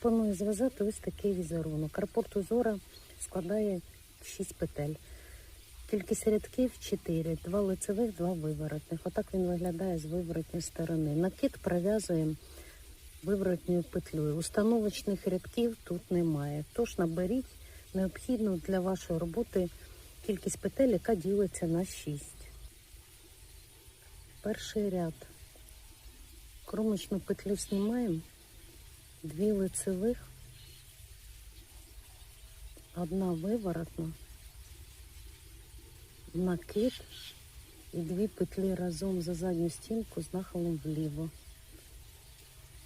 Пропоную зв'язати ось такий візерунок. Рапорт узора складає 6 петель. Кількість рядків 4, 2 лицевих, 2 виворотних. Отак він виглядає з виворотньої сторони. Накид пров'язуємо виворотньою петлею. Установочних рядків тут немає. Тож наберіть необхідну для вашої роботи кількість петель, яка ділиться на 6. Перший ряд. Кромочну петлю знімаємо. Дві лицевих, одна виворотна, накид і дві петлі разом за задню стінку з нахилом вліво.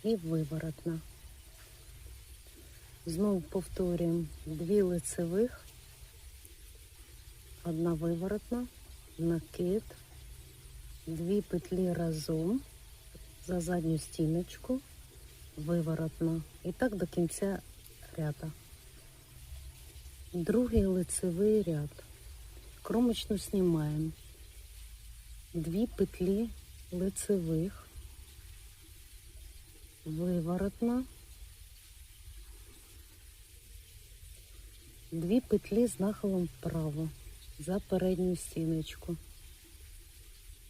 І виворотна. Знову повторюємо. Дві лицевих, одна виворотна, накид, дві петлі разом за задню стіночку виворотно. І так до кінця ряда. Другий лицевий ряд. Кромочну знімаємо. Дві петлі лицевих, виворотна, дві петлі з нахилом вправо за передню стіночку.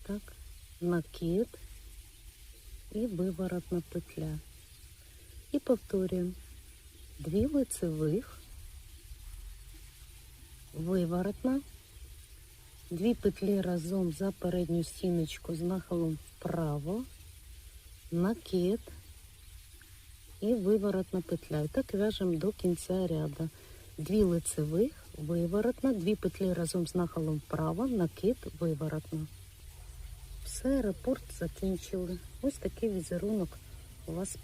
Так, накид і виворотна петля. І повторюємо дві лицевих, виворотна, дві петлі разом за передню стіночку з нахилом вправо, накид і виворотна петля. І так в'яжемо до кінця ряду. Дві лицевих, виворотна, дві петлі разом з нахилом вправо, накид, виворотна. Все, рапорт закінчили. Ось такий візерунок у вас